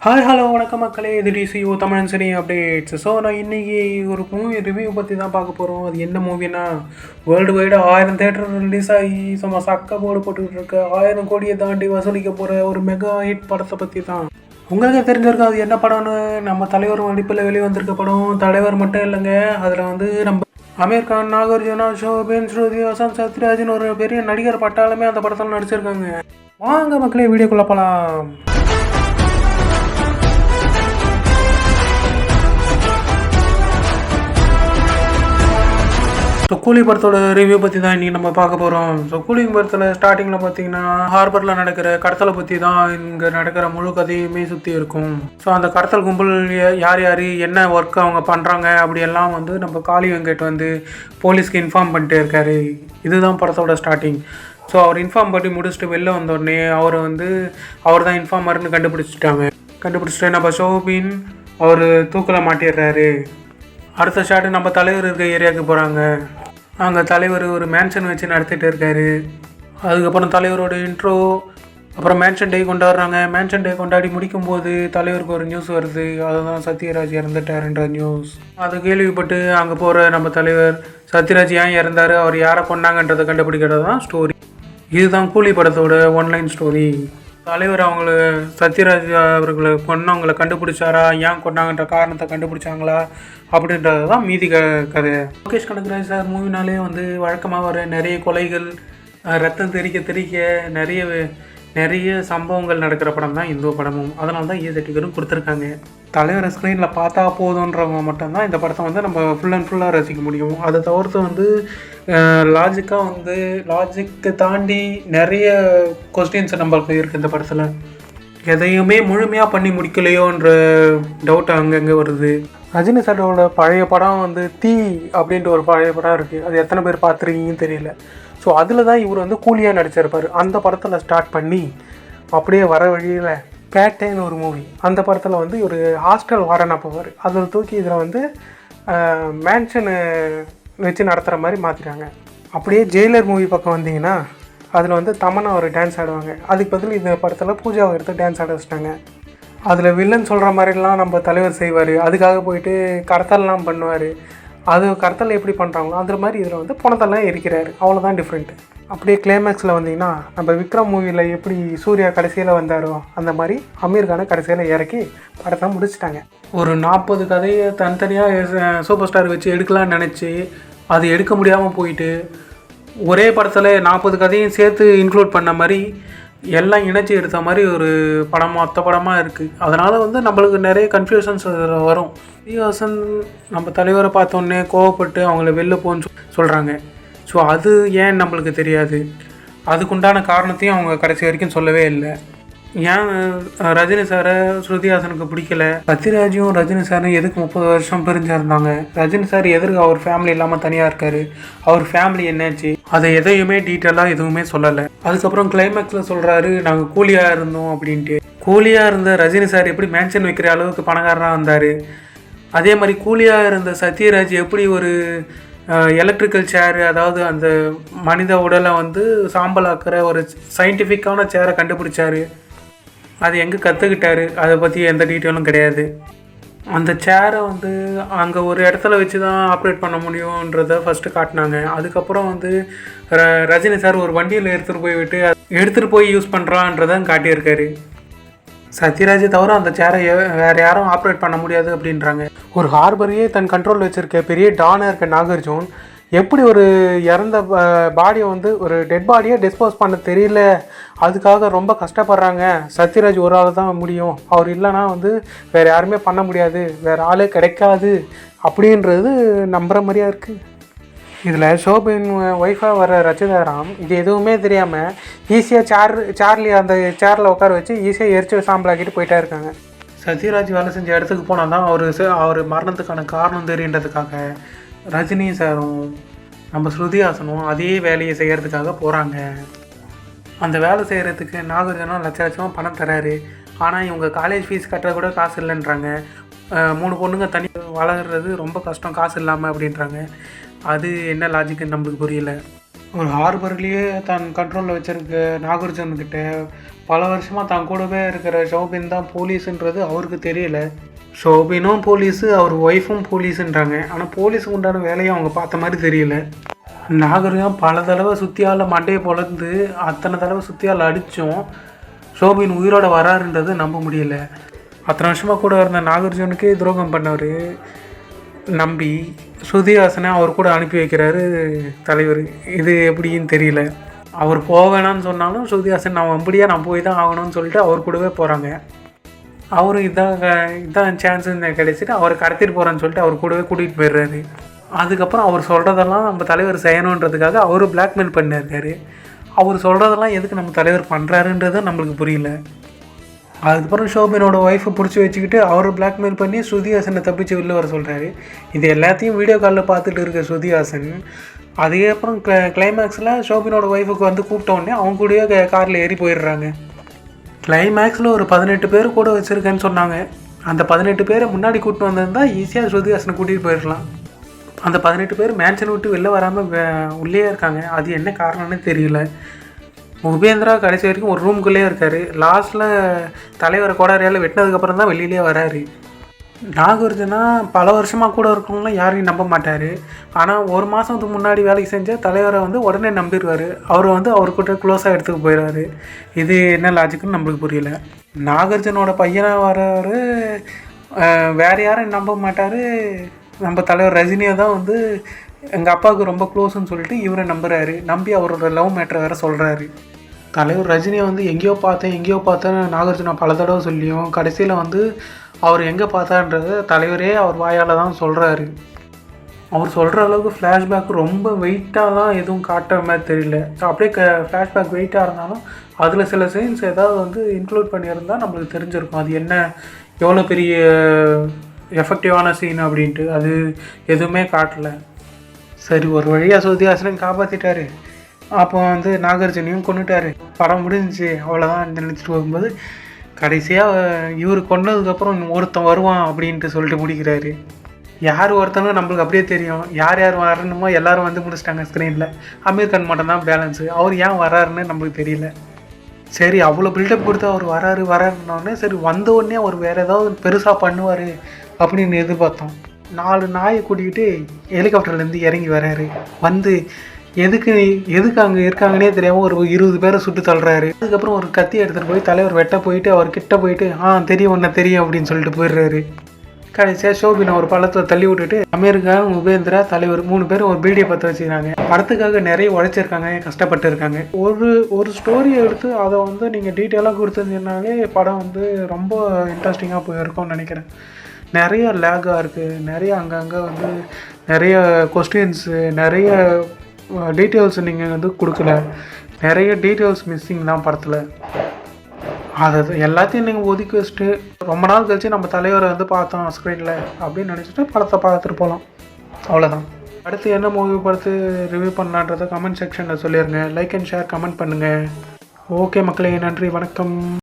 Hi hello வணக்கம் மக்களே. இது டிசிஓ தமிழன் சரி அப்டேட்ஸ் ஸோ நான் இன்றைக்கி ஒரு மூவி ரிவ்யூ பற்றி தான் பார்க்க போகிறோம் அது என்ன மூவினா வேர்ல்டு வைடு ஆயிரம் தேட்டர் ரிலீஸ் ஆகி சும்மா சக்க போடு போட்டுக்கிட்டு இருக்க ஆயிரம் கோடியை தாண்டி வசூலிக்க போகிற ஒரு மெகா ஹிட் படத்தை பற்றி தான். உங்களுக்கு தெரிஞ்சிருக்கும் அது என்ன படம்னு? நம்ம தலைவர் நடிப்பில் வெளியே வந்திருக்க படம் தலைவர் மட்டும் இல்லைங்க. அதில் வந்து நம்ம அமீர் கான் நாகார்ஜுனா ஷோபின் ஸ்ருதி வசந்த் சத்யராஜன் ஒரு பெரிய நடிகர் பட்டாலுமே அந்த படத்தில் நடிச்சிருக்காங்க. வாங்க மக்களே வீடியோக்குள்ளே போகலாம் கூலி படத்தோட ரிவ்யூ பற்றி தான் இன்றைக்கி நம்ம பார்க்க போகிறோம் ஸோ கூலி படத்தில் ஸ்டார்டிங்கில் பார்த்தீங்கன்னா ஹார்பரில் நடக்கிற கடத்தலை பற்றி தான் இங்கே நடக்கிற முழு கதையுமே சுற்றி இருக்கும். ஸோ அந்த கடத்தல் கும்பல் யார் யார் என்ன ஒர்க் அவங்க பண்ணுறாங்க அப்படியெல்லாம் வந்து நம்ம காளி வெங்கட் வந்து போலீஸ்க்கு இன்ஃபார்ம் பண்ணிட்டு இருக்காரு. இதுதான் படத்தோட ஸ்டார்டிங் ஸோ அவர் இன்ஃபார்ம் பண்ணி முடிச்சுட்டு வெளில வந்த உடனே அவரை வந்து அவர் தான் இன்ஃபார்மர்னு கண்டுபிடிச்சிட்டாங்க. கண்டுபிடிச்சிட்டு நம்ம ஷோபின் அவர் தூக்கில் மாட்டிடுறாரு. அடுத்த ஷாட்டு நம்ம தலைவர் இருக்க ஏரியாவுக்கு போகிறாங்க அங்கே தலைவர் ஒரு மேன்ஷன் வச்சு நடத்திட்டு இருக்காரு. அதுக்கப்புறம் தலைவரோட இன்ட்ரோ அப்புறம் மேன்ஷன் டே கொண்டாடுறாங்க. மேன்ஷன் டே கொண்டாடி முடிக்கும்போது தலைவருக்கு ஒரு நியூஸ் வருது. அதுதான் சத்யராஜ் இறந்துட்டாருன்ற நியூஸ் அதை கேள்விப்பட்டு அங்கே போகிற நம்ம தலைவர் சத்யராஜ் ஏன் இறந்தாரு? அவர் யாரை கொண்டாங்கன்றதை கண்டுபிடிக்கிறது தான் ஸ்டோரி இதுதான் கூலி படத்தோட ஒன்லைன் ஸ்டோரி தலைவர் அவங்கள சத்யராஜ் அவர்களை கொன்னவங்களை கண்டுபிடிச்சாரா? ஏன் கொண்டாங்கன்ற காரணத்தை கண்டுபிடிச்சாங்களா? அப்படின்றது தான் மீதி க கதை லோகேஷ் கனகராஜ் சார் மூவினாலே வந்து வழக்கமாக வர நிறைய கொலைகள் ரத்தம் தெறிக்க தெறிக்க நிறைய நிறைய சம்பவங்கள் நடக்கிற படம் தான் இந்த படமும். அதனால தான் ஏ கொடுத்துருக்காங்க. தலைவரை ஸ்க்ரீனில் பார்த்தா போதுன்றவங்க மட்டும்தான் இந்த படத்தை வந்து நம்ம ஃபுல் அண்ட் ஃபுல்லாக ரசிக்க முடியும். அதை தவிர்த்து வந்து லாஜிக்காக வந்து லாஜிக்கு தாண்டி நிறைய கொஸ்டின்ஸ் நம்மளுக்கு இருக்குது இந்த படத்தில். எதையுமே முழுமையாக பண்ணி முடிக்கலையோன்ற டவுட் அங்கங்கே வருது. ரஜினி சாரோட பழைய படம் வந்து தீ அப்படின்ற ஒரு பழைய படம் இருக்குது அது எத்தனை பேர் பார்த்துருக்கீங்கன்னு தெரியல. ஸோ அதில் தான் இவர் வந்து கூலியாக நடிச்சிருப்பார். அந்த படத்தில் ஸ்டார்ட் பண்ணி அப்படியே வர வழியில் பேட்டைன்னு ஒரு மூவி அந்த படத்தில் வந்து ஒரு ஹாஸ்டல் வாரனா போவார். அதில் தூக்கி இதில் வந்து மேன்ஷனு வச்சு நடத்துகிற மாதிரி மாற்றிட்டாங்க அப்படியே ஜெயிலர் மூவி பக்கம் வந்தீங்கன்னா அதில் வந்து தமன்னா ஒரு டான்ஸ் ஆடுவாங்க. அதுக்கு பதில் இந்த படத்தில் பூஜாவை எடுத்து டான்ஸ் ஆட வச்சிட்டாங்க. அதில் வில்லன் சொல்கிற மாதிரிலாம் நம்ம தலைவர் செய்வார். அதுக்காக போயிட்டு கடத்தல்லாம் பண்ணுவார். அது கடத்தல் எப்படி பண்ணுறாங்களோ அந்த மாதிரி இதில் வந்து பணத்தெல்லாம் எரிக்கிறாரு. அவ்வளோதான் டிஃப்ரெண்ட்டு அப்படியே கிளைமேக்ஸில் வந்தீங்கன்னா நம்ம விக்ரம் மூவியில் எப்படி சூர்யா கடைசியில் வந்தாரோ அந்த மாதிரி அமீர்கானை கடைசியில் இறக்கி படத்தை முடிச்சிட்டாங்க. ஒரு நாற்பது கதையை தனித்தனியாக சூப்பர் ஸ்டார் வச்சு எடுக்கலாம்னு நினச்சி அது எடுக்க முடியாமல் போயிட்டு ஒரே படத்தில் நாற்பது கதையும் சேர்த்து இன்க்ளூட் பண்ண மாதிரி எல்லாம் இணைச்சி எடுத்த மாதிரி ஒரு படம் மொத்த படமாக இருக்குது அதனால் வந்து நம்மளுக்கு நிறைய கன்ஃபியூஷன்ஸ் வரும். ஸ்ரீஹாசன் நம்ம தலைவரை பார்த்தோன்னே கோவப்பட்டு அவங்கள வெளில போன்னு சொல்கிறாங்க ஸோ அது ஏன் நம்மளுக்கு தெரியாது? அதுக்குண்டான காரணத்தையும் அவங்க கடைசி வரைக்கும் சொல்லவே இல்லை. ஏன் ரஜினி சாரை ஸ்ருதிஹாசனுக்கு பிடிக்கல? சத்யராஜும் ரஜினி சாரும் எதுக்கு முப்பது வருஷம் பிரிஞ்சிருந்தாங்க ரஜினி சார் எதற்கு அவர் ஃபேமிலி இல்லாமல் தனியாக இருக்காரு? அவர் ஃபேமிலி என்னாச்சு? அதை எதையுமே டீட்டெயிலாக எதுவுமே சொல்லலை. அதுக்கப்புறம் கிளைமேக்ஸில் சொல்கிறாரு நாங்கள் கூலியாக இருந்தோம் அப்படின்ட்டு. கூலியாக இருந்த ரஜினி சார் எப்படி மேன்ஷன் வைக்கிற அளவுக்கு பணக்காரராக வந்தார்? அதே மாதிரி கூலியாக இருந்த சத்யராஜ் எப்படி ஒரு எலக்ட்ரிக்கல் சேர் அதாவது அந்த மனித உடலை வந்து சாம்பலாக்கிற ஒரு சயின்டிஃபிக்கான சேரை கண்டுபிடிச்சாரு? அது எங்கே கற்றுக்கிட்டாரு அதை பற்றி எந்த டீட்டெயிலும் கிடையாது. அந்த சேரை வந்து அங்கே ஒரு இடத்துல வச்சு தான் ஆப்ரேட் பண்ண முடியுன்றத ஃபஸ்ட்டு காட்டினாங்க. அதுக்கப்புறம் வந்து ர ரஜினி சார் ஒரு வண்டியில் எடுத்துகிட்டு போய் விட்டு எடுத்துகிட்டு போய் யூஸ் பண்ணுறான்றதான் காட்டியிருக்காரு. சத்யராஜை தவிர அந்த சேரை வேறு யாரும் ஆப்ரேட் பண்ண முடியாது அப்படின்றாங்க. ஒரு ஹார்பரையே தன் கண்ட்ரோல் வச்சுருக்க பெரிய டானாக இருக்க நாகார்ஜுன் எப்படி ஒரு இறந்த பாடியை வந்து ஒரு டெட் பாடியை டிஸ்போஸ் பண்ண தெரியல. அதுக்காக ரொம்ப கஷ்டப்படுறாங்க. சத்யராஜ் ஒரு ஆள் தான் முடியும். அவர் இல்லைன்னா வந்து வேறு யாருமே பண்ண முடியாது. வேறு ஆளே கிடைக்காது. அப்படின்றது நம்புகிற மாதிரியா இருக்குது இதில் ஷோபின் ஒய்ஃபாக வர ரச்சிதாராம் இது எதுவுமே தெரியாமல் ஈஸியாக சேர் சேர்லி அந்த சேரில் உட்கார வச்சு ஈஸியாக எரிச்சு சாம்பலாக்கிட்டு போயிட்டே இருக்காங்க. சத்யராஜ் வேலை செஞ்ச இடத்துக்கு போனால் தான் அவர் அவர் மரணத்துக்கான காரணம் தெரியுன்றதுக்காக ரஜினி சாரும் நம்ம ஸ்ருதிஹாசனும் அதே வேலையை செய்கிறதுக்காக போகிறாங்க அந்த வேலை செய்கிறதுக்கு நாகார்ஜுனா லட்ச லட்சமாக பணம் தராரு. ஆனால் இவங்க காலேஜ் ஃபீஸ் கட்டுற கூட காசு இல்லைன்றாங்க. மூணு பொண்ணுங்க தனி வளர்கிறது ரொம்ப கஷ்டம் காசு இல்லாமல் அப்படின்றாங்க. அது என்ன லாஜிக்குன்னு நம்மளுக்கு புரியல. ஹார்பர்லேயே தன் கண்ட்ரோலில் வச்சுருக்க நாகார்ஜுன்கிட்ட பல வருஷமாக தான் கூடவே இருக்கிற ஷோபின் தான் போலீஸுன்றது அவருக்கு தெரியல. ஷோபினும் போலீஸு அவர் ஒய்ஃபும் போலீஸுன்றாங்க. ஆனால் போலீஸுக்கு உண்டான வேலையை அவங்க பார்த்த மாதிரி தெரியல. நாகரிகம் பல தடவை சுத்தியால் மண்டையை பொழந்து அத்தனை தடவை சுத்தியால் அடித்தோம் ஷோபின் உயிரோட வராருன்றது நம்ப முடியல. அத்தனை வருஷமாக கூட இருந்த நாகார்ஜுனுக்கே துரோகம் பண்ணவர். நம்பி ஸ்ருதிஹாசனை அவர் கூட அனுப்பி வைக்கிறாரு தலைவர். இது எப்படின்னு தெரியல. அவர் போவேணான்னு சொன்னாலும் சுதிவாசன் நான் எப்படியா நான் போய் தான் ஆகணும்னு சொல்லிட்டு அவர் கூடவே போகிறாங்க அவரும் இதான் க- இதான் சான்ஸ் கிடச்சிட்டு அவர் கடத்திட்டு போகிறேன்னு சொல்லிட்டு அவர் கூடவே கூட்டிகிட்டு போயிடுறாரு. அதுக்கப்புறம் அவர் சொல்கிறதெல்லாம் நம்ம தலைவர் செய்யணுன்றதுக்காக அவரும் பிளாக்மெயில் பண்ணியிருக்காரு. அவர் சொல்கிறதெல்லாம் எதுக்கு நம்ம தலைவர் பண்ணுறாருன்றது நம்மளுக்கு புரியல. அதுக்கப்புறம் ஷோபினோட ஒய்ஃபை பிடிச்சி வச்சுக்கிட்டு அவர் பிளாக்மெயில் பண்ணி ஸ்ருதிஹாசனை தப்பிச்சு வெளில வர சொல்கிறாரு இது எல்லாத்தையும் வீடியோ காலில் பார்த்துட்டு இருக்க ஸ்ருதிஹாசன் அதுக்கப்புறம் க்ள கிளைமேக்ஸில் ஷோபினோட ஒய்ஃபுக்கு வந்து கூப்பிட்டோடனே அவங்க கூடயே காரில் ஏறி போயிடுறாங்க. கிளைமேக்ஸில் ஒரு பதினெட்டு பேர் கூட வச்சுருக்கேன்னு சொன்னாங்க. அந்த பதினெட்டு பேரை முன்னாடி கூப்பிட்டு வந்திருந்தா ஈஸியாக ஸ்ருதிஹாசனை கூட்டிகிட்டு போயிடலாம். அந்த பதினெட்டு பேர் மேன்ஷன் விட்டு வெளில வராமல் உள்ளே இருக்காங்க. அது என்ன காரணம்னு தெரியல. உபேந்திரா கடைசி வரைக்கும் ஒரு ரூம்குள்ளேயே இருக்கார். லாஸ்ட்டில் தலைவரை கோடாரியால் வெட்டினதுக்கப்புறம் தான் வெளியிலே வராரு. நாகார்ஜுனா பல வருஷமாக கூட இருக்கவங்களாம் யாரையும் நம்ப மாட்டார். ஆனால் ஒரு மாதத்துக்கு முன்னாடி வேலைக்கு செஞ்ச தலைவரை வந்து உடனே நம்பிடுவார் அவர் வந்து அவர்கிட்ட க்ளோஸாக எடுத்துக்க போயிடுவார். இது என்ன லாஜிக்குன்னு நம்மளுக்கு புரியல. நாகார்ஜுனோட பையனாக வரவர் வேறு யாரும் நம்ப மாட்டார். நம்ம தலைவர் ரஜினியை தான் வந்து எங்கள் அப்பாவுக்கு ரொம்ப க்ளோஸ்ன்னு சொல்லிட்டு இவரை நம்புகிறாரு நம்பி அவரோட லவ் மேட்ரை வேறு சொல்கிறாரு தலைவர் ரஜினியை வந்து எங்கேயோ பார்த்தேன் எங்கேயோ பார்த்தேன் நாகார்ஜுனா பல தடவை சொல்லியும் கடைசியில் வந்து அவர் எங்கே பார்த்தான்றத தலைவரே அவர் வாயால் தான் சொல்கிறாரு அவர் சொல்கிற அளவுக்கு ஃப்ளாஷ்பேக் ரொம்ப வெயிட்டாக தான் எதுவும் காட்டுற மாதிரி தெரியல. அப்படியே க ஃப்ளாஷ்பேக் வெயிட்டாக இருந்தாலும் அதில் சில சீன்ஸ் ஏதாவது வந்து இன்க்ளூட் பண்ணியிருந்தால் நம்மளுக்கு தெரிஞ்சிருக்கும். அது என்ன எவ்வளோ பெரிய எஃபெக்டிவான சீன் அப்படின்ட்டு அது எதுவுமே காட்டலை. சரி ஒரு வழியாக சுருதிஹாசனையும் காப்பாற்றிட்டாரு அப்போ வந்து நாகார்ஜுனையும் கொண்டுட்டாரு படம் முடிஞ்சிச்சு. அவ்வளோதான் நினச்சிட்டு போகும்போது கடைசியாக இவர் கொண்டதுக்கப்புறம் ஒருத்தன் வருவான் அப்படின்ட்டு சொல்லிட்டு முடிக்கிறாரு. யார் ஒருத்தனும் நம்மளுக்கு அப்படியே தெரியும். யார் யார் வரணுமோ எல்லாரும் வந்து முடிச்சிட்டாங்க ஸ்க்ரீனில் அமீர் கான் மட்டும் தான் பேலன்ஸு அவர் ஏன் வராருன்னு நம்மளுக்கு தெரியல. சரி அவ்வளோ பில்டப் கொடுத்து அவர் வராரு வராருன்னொடனே சரி வந்த உடனே அவர் வேறு ஏதாவது பெருசாக பண்ணுவார் அப்படின்னு எதிர்பார்த்தோம். நாலு நாயை கூட்டிக்கிட்டு ஹெலிகாப்டர்லேருந்து இறங்கி வராரு வந்து எதுக்கு எதுக்கு அங்கே இருக்காங்கன்னே தெரியாமல் ஒரு இருபது பேரை சுட்டு தள்ளுறாரு. அதுக்கப்புறம் ஒரு கத்தி எடுத்துகிட்டு போய் தலைவர் வெட்ட போயிட்டு அவர் கிட்ட போயிட்டு ஆ தெரியும் ஒன்றை தெரியும் அப்படின்னு சொல்லிட்டு போயிடுறாரு. கடைசியாக ஷோபினை ஒரு பழத்தில் தள்ளி விட்டுட்டு அமெரிக்கா உபேந்திரா தலைவர் மூணு பேரும் ஒரு பீடியை பற்ற வச்சுக்கிறாங்க. படத்துக்காக நிறைய உழைச்சிருக்காங்க கஷ்டப்பட்டு இருக்காங்க ஒரு ஒரு ஸ்டோரியை எடுத்து அதை வந்து நீங்கள் டீட்டெயிலாக கொடுத்துருந்தீங்கனாலே படம் வந்து ரொம்ப இன்ட்ரெஸ்டிங்காக போயிருக்கும்னு நினைக்கிறேன். நிறைய லேகாக இருக்குது நிறைய அங்கங்கே வந்து நிறைய கொஸ்டின்ஸு நிறைய டீட்டெயில்ஸ் நீங்கள் வந்து கொடுக்கல. நிறைய டீட்டெயில்ஸ் மிஸ்ஸிங் தான் படத்தில். அதை எல்லாத்தையும் நீங்கள் ஒதுக்கி வச்சுட்டு ரொம்ப நாள் கழிச்சு நம்ம தலைவரை வந்து பார்த்தோம் ஸ்க்ரீனில் அப்படின்னு நினச்சிட்டு படத்தை பார்த்துட்டு போகலாம் அவ்வளோதான் அடுத்து என்ன மூவி பார்த்து ரிவ்யூ பண்ணலான்றதை கமெண்ட் செக்ஷனில் சொல்லிடுங்க லைக் அண்ட் ஷேர் கமெண்ட் பண்ணுங்கள் ஓகே மக்களே நன்றி வணக்கம்.